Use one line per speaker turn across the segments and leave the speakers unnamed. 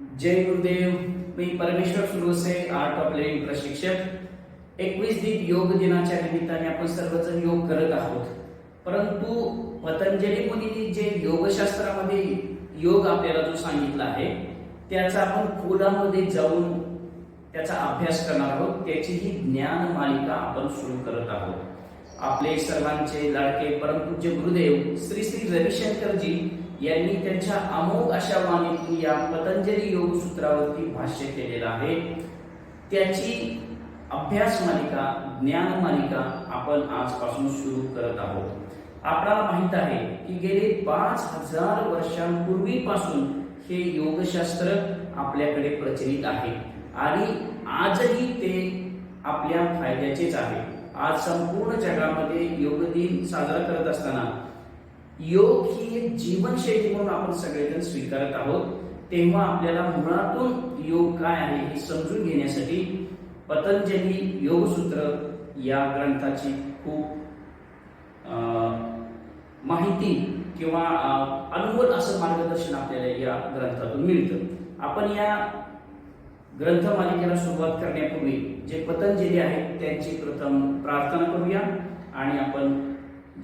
जय गुरुदेव मी परमेश्वर Suravase art of living प्रशिक्षक. एकवीस दीप योग दिनाच्या निमित्ताने आपण सर्वजण योग करत आहोत. परंतु पतंजली मुनी जे योगशास्त्रामध्ये योग आपल्याला जो सांगितला आहे त्याचा आपण खोलामध्ये जाऊन त्याचा अभ्यास करणार आहोत. त्याची ही ज्ञान मालिका आपण सुरू करत आहोत. आपले सर्वांचे लाडके परमपूज्य गुरुदेव श्री श्री रविशंकरजी यांनी त्यांच्या अमोघ अशा वाणीतून या पतंजली योग सूत्रावरती भाष्य केलेलं आहे. त्याची अभ्यास मालिका ज्ञान मालिका आपण आजपासून सुरू करत आहोत. आपल्याला माहीत आहे की गेले पाच हजार वर्षांपूर्वीपासून हे योगशास्त्र आपल्याकडे प्रचलित आहे. आणि आजही ते आपल्या फायद्याचेच आहे. आज संपूर्ण जगामध्ये योग दिन साजरा करत असताना योग ही एक जीवनशैली म्हणून आपण सगळेजण स्वीकारत आहोत तेव्हा आपल्याला मुळातून योग काय आहे हे समजून घेण्यासाठी पतंजली योगसूत्र या ग्रंथाची खूप माहिती किंवा अं, असं मार्गदर्शन आपल्याला या ग्रंथातून मिळतं. आपण या ग्रंथ मालिकेला सुरुवात करण्यापूर्वी जे पतंजली आहेत त्यांची प्रथम प्रार्थना करूया आणि आपण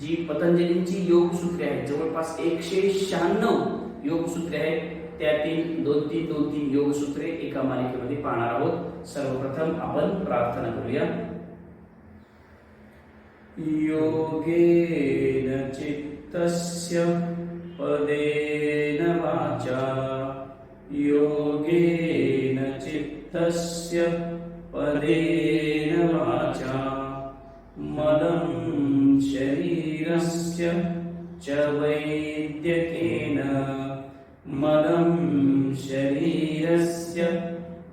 जी पतंजलींची योगसूत्रे आहेत जवळपास एकशे शहाण्णव योगसूत्रे आहेत त्यातील दोन तीन दोन तीन योगसूत्रे एका मालिकेमध्ये पाहणार आहोत. सर्वप्रथम आपण प्रार्थना करूया. योगेन चित्तस्य पदेन वाचा। योगेन चित्तस्य पदेन वाचा। मदम शरीरस्य च वैद्यकेन मलं शरीरस्य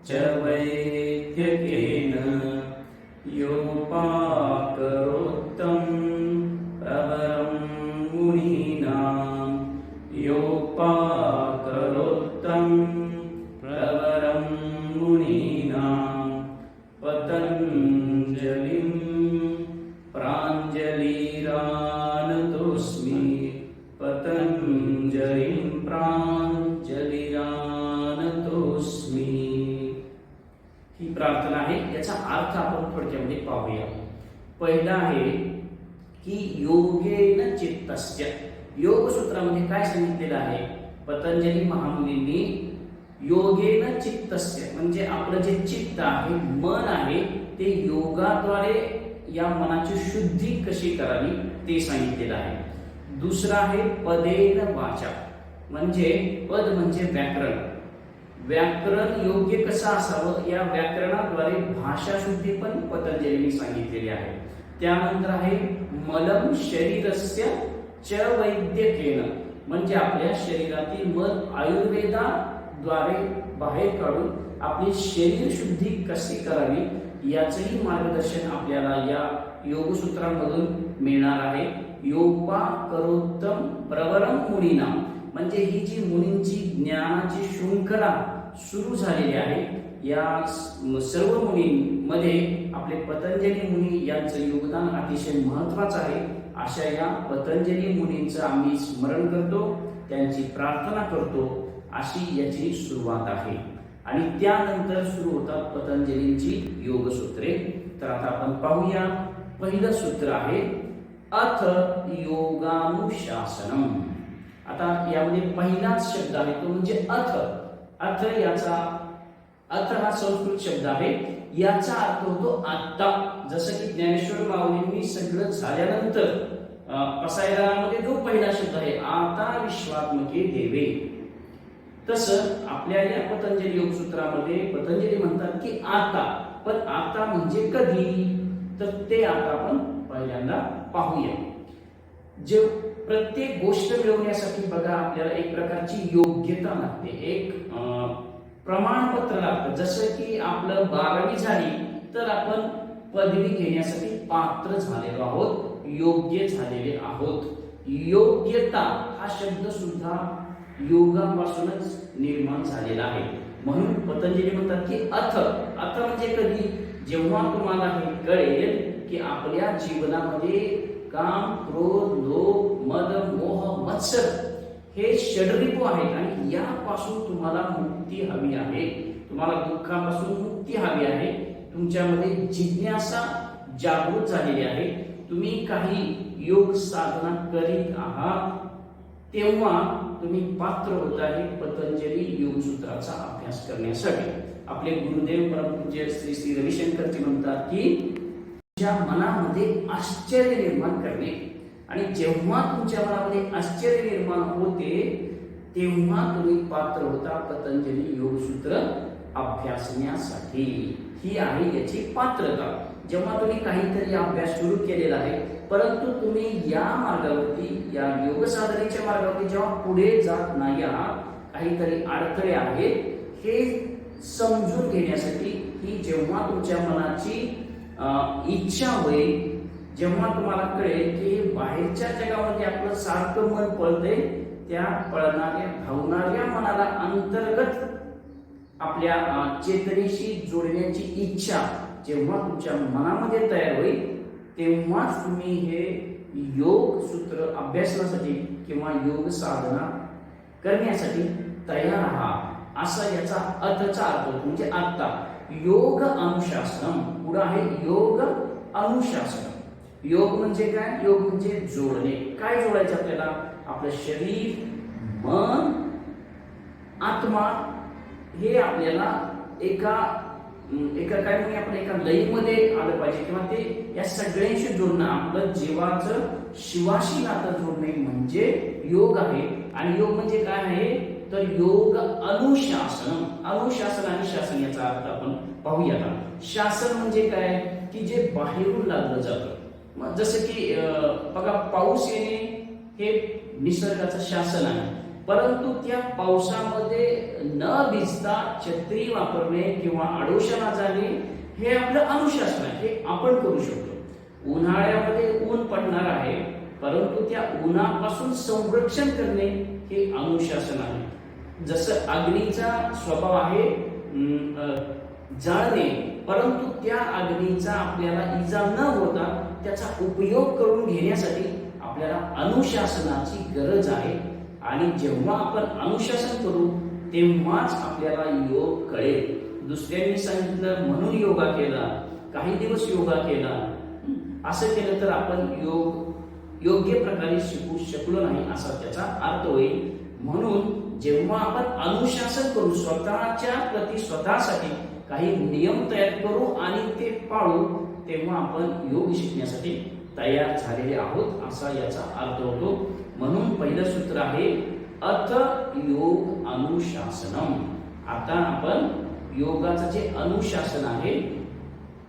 च वैद्यकेन योपाकरोत्तं की योगेन चित्तस्य. योग सूत्रामध्ये काय सांगितलेलं आहे? पतंजली महामुनींनी योगेन चित्तस्य म्हणजे आपलं जे चित्त आहे मन आहे ते योगाद्वारे या मनाची शुद्धी कशी करावी ते सांगितलेलं आहे. दुसरं आहे पदेन वाचा म्हणजे पद म्हणजे व्याकरण. व्याकरण योग्य कसं असावं या व्याकरणाद्वारे भाषा शुद्धी पण पतंजलीने सांगितलेली आहे. त्यानंतर आहे मलम शरीरस्य च वैद्यकेन. म्हणजे आपल्या शरीरातील मल आयुर्वेदाद्वारे बाहेर काढून आपली शरीर शुद्धी कशी करावी याचंही मार्गदर्शन आपल्याला या योगसूत्रांमधून मिळणार आहे. योगा करोत्तम प्रवरम मुनीना. म्हणजे ही जी मुनींची ज्ञानाची शृंखला सुरू झालेली आहे या सर्व मुनींमध्ये आपले पतंजली मुनी यांचं योगदान अतिशय महत्वाचं आहे. अशा या पतंजली मुनींचं आम्ही स्मरण करतो त्यांची प्रार्थना करतो अशी याची सुरुवात आहे. आणि त्यानंतर सुरू होतात पतंजलींची योगसूत्रे. तर आता आपण पाहूया पहिलं सूत्र आहे अथ योगानुशासनम. आता यामध्ये पहिलाच शब्द आहे तो म्हणजे अथ. अथ याचा अर्थ हा संस्कृत शब्द आहे. याचा अर्थ होतो आत्ता. जसं की ज्ञानेश्वर माऊलींनी सगळं झाल्यानंतर पसायदानामध्ये जो पहिला शब्द आहे आता विश्वात्मके देवे. तसं आपल्या या पतंजली योगसूत्रामध्ये पतंजली म्हणतात की आता. पण आता म्हणजे कधी? तर ते आता आपण पहिल्यांदा पाहूया. जे प्रत्येक गोष्ट मिळवण्यासाठी बघा आपल्याला एक प्रकारची योग्यता लागते. एक प्रमाणपत्र लागतं. जसं की आपलं बारावी झाली तर आपण पदवी घेण्यासाठी पात्र झालेलो आहोत योग्य झालेले आहोत. योग्यता हा शब्द सुद्धा योगापासूनच निर्माण झालेला आहे. म्हणून पतंजली म्हणतात की अथ. अथ म्हणजे कधी? जेव्हा तुम्हाला हे कळेल की आपल्या जीवनामध्ये काम क्रोध लोभ मद मोह मत्सर हे षडरिपू आहेत आणि यापासून तुम्हाला मुक्ती हवी आहे. तुम्हाला दुःखापासून मुक्ती हवी आहे. तुमच्यामध्ये जिज्ञासा जागृत झालेली आहे. तुम्ही काही योग साधना करीत आहात. तेव्हा तुम्ही पात्र होत आहे पतंजली योगसूत्राचा अभ्यास करण्यासाठी. आपले गुरुदेव परमपूज्य श्री श्री रविशंकरजी म्हणतात की तुमच्या मनामध्ये आश्चर्य निर्माण करणे. आणि जेव्हा तुमच्या मनामध्ये आश्चर्य निर्माण होते तेव्हा तुम्ही पात्र होता पतंजली योगसूत्र अभ्यासण्यासाठी. ही आहे याची पात्रता. जेव्हा तुम्ही काहीतरी अभ्यास सुरू केलेला आहे परंतु तुम्ही या मार्गावरती या योग साधनेच्या मार्गावरती जेव्हा पुढे जात नाही आहात काहीतरी अडथळे आहेत हे समजून घेण्यासाठी ही जेव्हा तुमच्या मनाची इच्छा होईल जेव्हा तुम्हाला कळेल की बाहेरच्या जगामध्ये आपलं सारखं मन पळते त्या पळणाऱ्या भावणाऱ्या मनाला अंतर्गत आपल्या चेतनेशी जोडण्याची इच्छा जेव्हा तुमच्या मनामध्ये तयार होईल तेव्हाच तुम्ही हे योग सूत्र अभ्यासनासाठी किंवा योग साधना करण्यासाठी तयार आहात असा याचा अर्थचा अर्थ म्हणजे आता योग अनुशासन. पुढं आहे योग अनुशासन. योग म्हणजे काय? योग म्हणजे जोडणे. काय जोडायचं आपल्याला? आपलं शरीर मन आत्मा हे आपल्याला एका एका काय म्हणजे आपण? एका लईमध्ये आलं पाहिजे. किंवा ते या सगळ्यांशी जोडणं आपलं जीवाचं शिवाशी नातं जोडणे म्हणजे योग आहे. आणि योग म्हणजे काय आहे? तर योग अनुशासन. अनुशासन आणि शासन याचा अर्थ आपण पाहूया शासन म्हणजे काय? की जे बाहेरून लागलं जातं. जसं की बघा पाऊस येणे हे निसर्गाचं शासन आहे. परंतु त्या पावसामध्ये न भिजता छत्री वापरणे किंवा आडोशना जाणे हे आपलं अनुशासन आहे. हे आपण करू शकतो. उन्हाळ्यामध्ये ऊन पडणार आहे परंतु त्या उन्हापासून संरक्षण करणे हे अनुशासन आहे. जसं अग्नीचा स्वभाव आहे जाळणे परंतु त्या अग्नीचा आपल्याला इजा न होता त्याचा उपयोग करून घेण्यासाठी आपल्याला अनुशासनाची गरज आहे. आणि जेव्हा आपण अनुशासन करू तेव्हाच आपल्याला योग कळेल. दुसऱ्यांनी सांगितलं म्हणून योगा केला काही दिवस योगा केला. असं केलं तर आपण योग योग्य प्रकारे शिकू शकलो नाही असा त्याचा अर्थ होईल. म्हणून जेव्हा आपण अनुशासन करू स्वतःच्या प्रती स्वतःसाठी काही नियम तयार करू आणि ते पाळू तेव्हा आपण योग शिकण्यासाठी तयार झालेले आहोत असा याचा अर्थ होतो. म्हणून पहिलं सूत्र आहे अथ योग अनुशासनम. आता आपण योगाचं जे अनुशासन आहे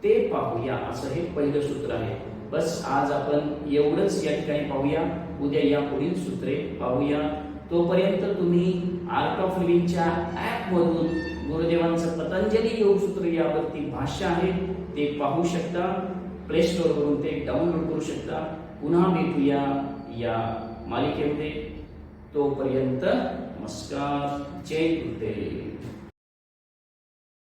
ते पाहूया असं हे पहिलं सूत्र आहे. बस आज आपण एवढंच या ठिकाणी पाहूया. उद्या या पुढील सूत्रे पाहूया. तोपर्यंत तुम्ही आर्ट ऑफ लिव्हिंगच्या ॲपमधून गुरुदेवांचं पतंजली योगसूत्र यावरती भाष्य आहे. ते पाहू शकता. प्ले स्टोअरवरून ते डाउनलोड करू शकता. पुन्हा भेटूया या मालिकेमध्ये. तोपर्यंत नमस्कार. जय गुरुदेव.